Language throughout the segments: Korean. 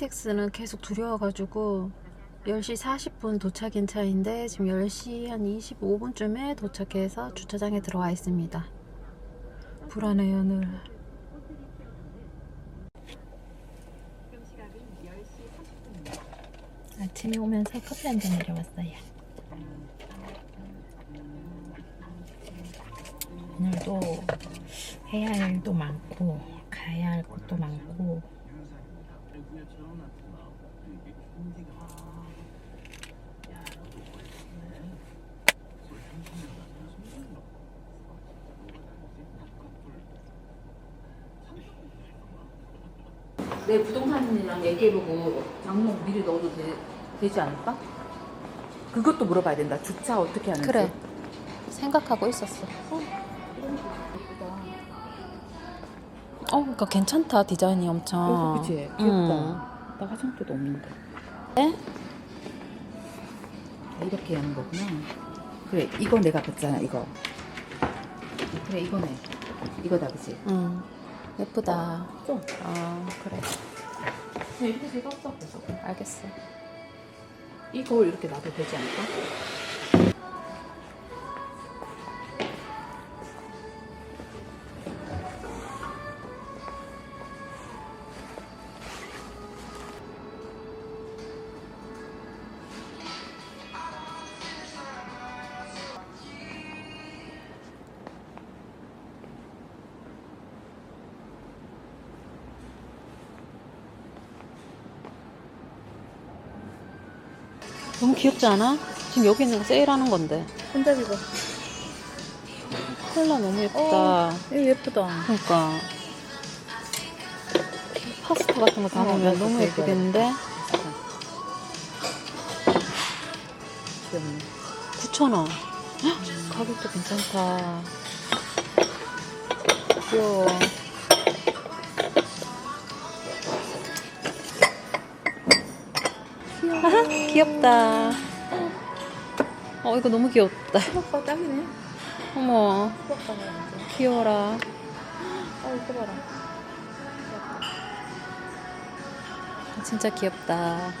KTX는 계속 두려워가지고 10시 40분 도착인 차인데 지금 10시 한 25분쯤에 도착해서 주차장에 들어와 있습니다. 불안해요 늘. 아침에 오면서 커피 한 잔 내려왔어요. 오늘도 해야 할 일도 많고 가야 할 것도 많고 내 부동산이랑 얘기해보고 장롱 미리 넣어도 되, 되지 않을까? 그것도 물어봐야 된다. 주차 어떻게 하는지. 그래 생각하고 있었어. 어, 그러니까 괜찮다 디자인이 엄청. 그치? 귀엽다. 음. 나 화장대도 없는데. 네? 아, 이렇게 하는 거구나. 그래, 이거 내가 봤잖아, 이거. 그래, 이거네. 이거다, 그치? 음, 예쁘다. 좀. 아, 그래. 이렇게 제가 없어. 알겠어. 이 거울 이렇게 놔도 되지 않을까? 너무 귀엽지 않아? 지금 여기 있는 거 세일하는 건데. 손잡이 봐. 컬러 너무 예쁘다. 이거 예쁘다. 그러니까 파스타 같은 거 어, 담으면 맞아. 너무 예쁘겠는데? 귀엽네. 9,000원. 가격도 괜찮다. 귀여워. 귀엽다. 어, 이거 너무 귀엽다. 수박바 딱이네. 어머, 완전. 귀여워라. 아, 이거 봐라. 진짜 귀엽다.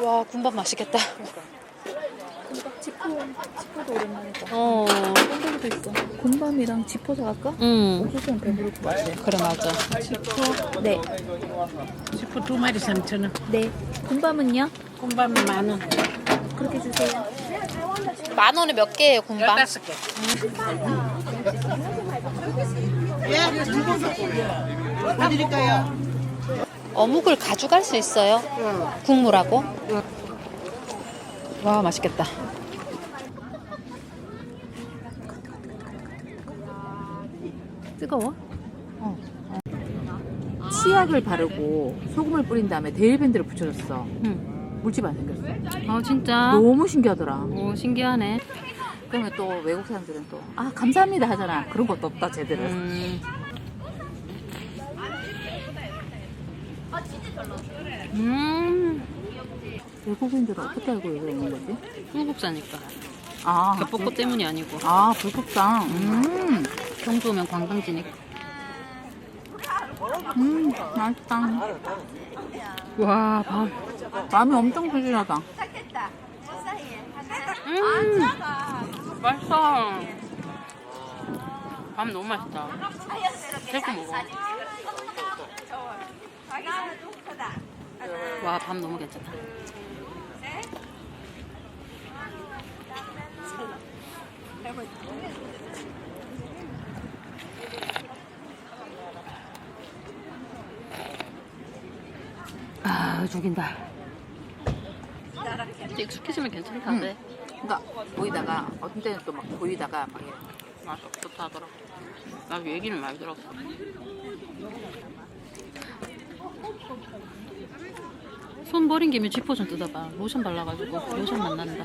와, 군밥 맛있겠다. 지포, 지포도 오랜만이다. 어, ಕೊಂ데기도 있어. 곤밤이랑 지포 사갈까? 응, 옥수수는 배부를 것 같아. 그래, 맞아. 네. 지포 두 마리 3천 원. 네. 곤밤은요? 콩밥 만 원. 그렇게 주세요. 만 원에 몇 개예요, 군밥? 열다섯 개. 어묵을 가져갈 수 있어요? 국물하고? 와, 맛있겠다. 뜨거워? 어. 치약을 바르고 소금을 뿌린 다음에 데일밴드를 붙여줬어. 응. 물집 안 생겼어. 어, 진짜? 너무 신기하더라. 오, 신기하네. 그러면 또 외국 사람들은 또, 아, 감사합니다 하잖아. 그런 것도 없다, 제대로. 음. 음, 외국인들은 어떻게 알고 이러는 거지? 한국사니까. 아, 겹벚꽃 때문이 아니고. 아, 불국당. 음, 경주 오면 관광지니까. 음, 맛있다. 와, 밤. 마음이 엄청 부진하다. 음, 맛있어. 밤 너무 맛있다. 새거 먹어. 와, 밤 너무 괜찮다. 아, 죽인다. 익숙해지면 괜찮다는데. 그러니까 보이다가 어떤 때는 또 막 보이다가 막 이래. 맛이 없었다 하더라. 나 얘기는 많이 들었어. 손 버린 김에 지퍼 좀 뜯어봐. 로션 발라가지고 로션 만난다.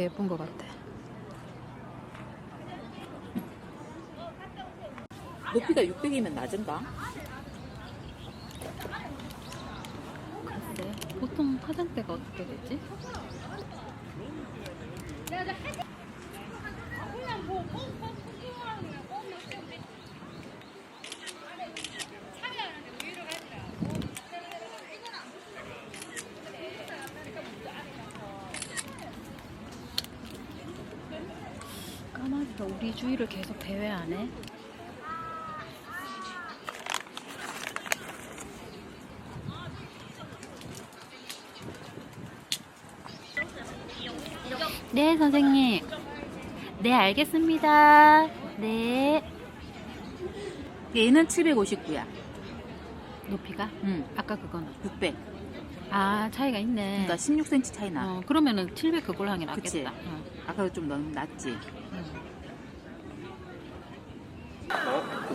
예쁜 것 같아. 높이가 600이면 낮은가? 글쎄, 보통 화장대가 어떻게 되지? 주위를 계속 배회하네. 네, 선생님. 네, 알겠습니다. 네. 얘는 759야. 높이가? 응. 아까 그거는. 600. 아, 차이가 있네. 그러니까 16cm 차이 나. 어, 그러면은 700 그걸 하는 게. 낫겠다. 어. 아까 좀 너무 낮지.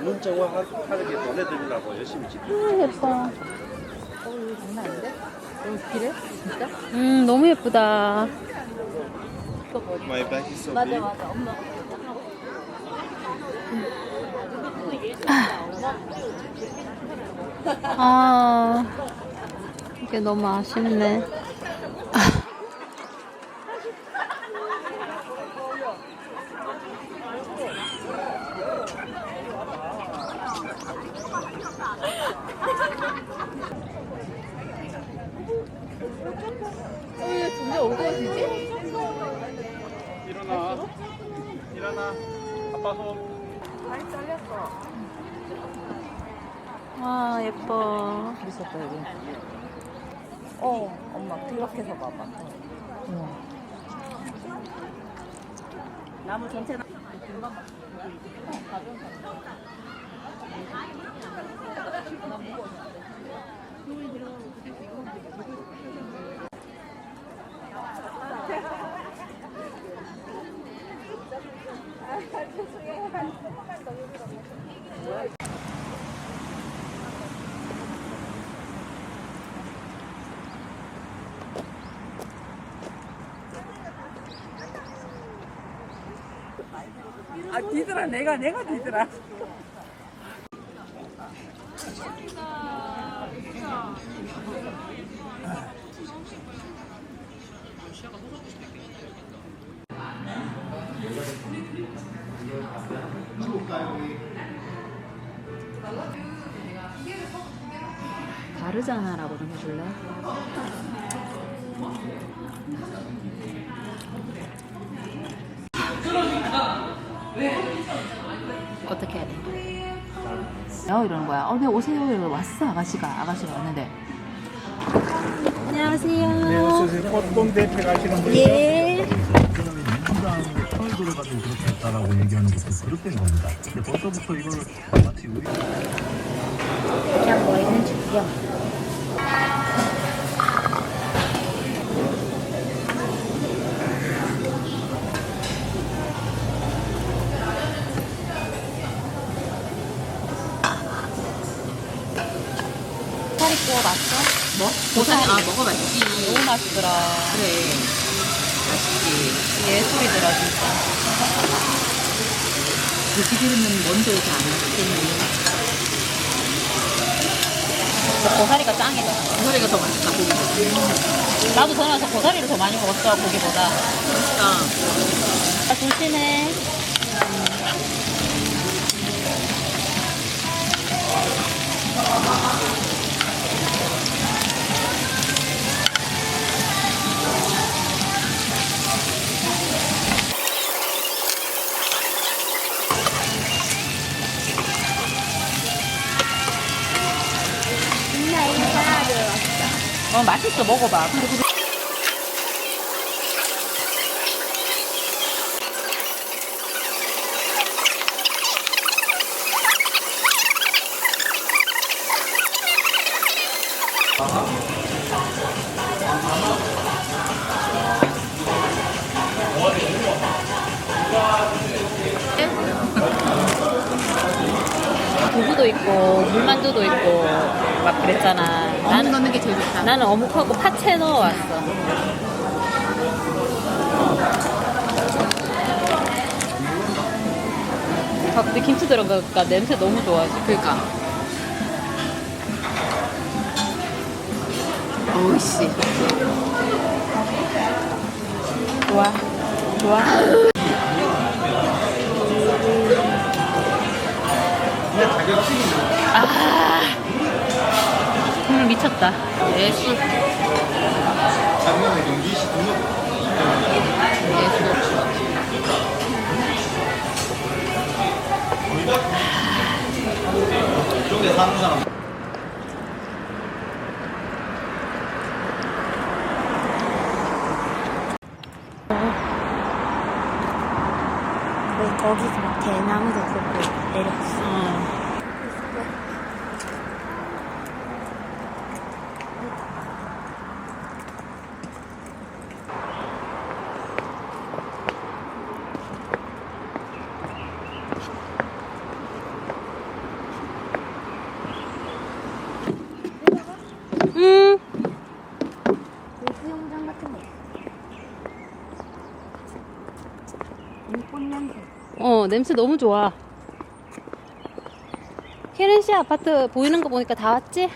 문정화하는 게 보내드리려고 열심히 지금 아, 예뻐. 어, 이거 장난 아닌데? 너무 길해? 진짜? 음, 너무 예쁘다. My back is so big. 맞아. 엄마. 아, 이게 너무 아쉽네. 점점 어두워지지? 일어나. 일어나. 아빠 손. 와, 예뻐. 미쳤다, 여기. 어, 엄마, 그렇게 해서 봐봐. 어. 나무 전체 아, 뒤더라. 내가, 내가 뒤더라. 다르잖아 라고 좀 해줄래? 어떻게 해야 돼? 어, 이러는 거야. 어, 네, 오세요. 이러고 왔어, 아가씨가. 아가씨가 왔는데. 안녕하세요. 네, 어서오세요. 꽃동 대표 가시는 분이 예. 들어가도 그렇게 했다라고 얘기하는 것도 그렇게 겁니다. 근데 벌써부터 이걸 마치 우리 그냥 뭐 있는지 구경. 고사리 구워봤어? 뭐? 고사리, 아, 먹어봤지. 너무 맛있더라. 그래. 맛있지. 예술이더라 진짜. 고기들은 먼저 다안 맛있겠니? 고사리가 짱이다. 고사리가 더 맛있다, 고기. 나도 전화해서 고사리를 더 많이 먹었어 고기보다. 맛있다. 아, 조심해. 어, 맛있어 먹어봐 근데 그게... 아하. 두부도 있고 물만두도 있고 막 그랬잖아. 어묵 넣는 게 제일 좋다. 나는 어묵하고 파채 넣어왔어. 아, 근데 김치 들어가니까 냄새 너무 좋아. 그러니까. 오이씨. 좋아. 좋아. 아, 국물 미쳤다. 예술. 예술. 왜 거기서 막 대나무도 걷고 내렸어. 어. 음. 그 수영장 같은 거. 이 꽃냄새. 어, 냄새 너무 좋아. 케렌 씨 아파트 보이는 거 보니까 다 왔지?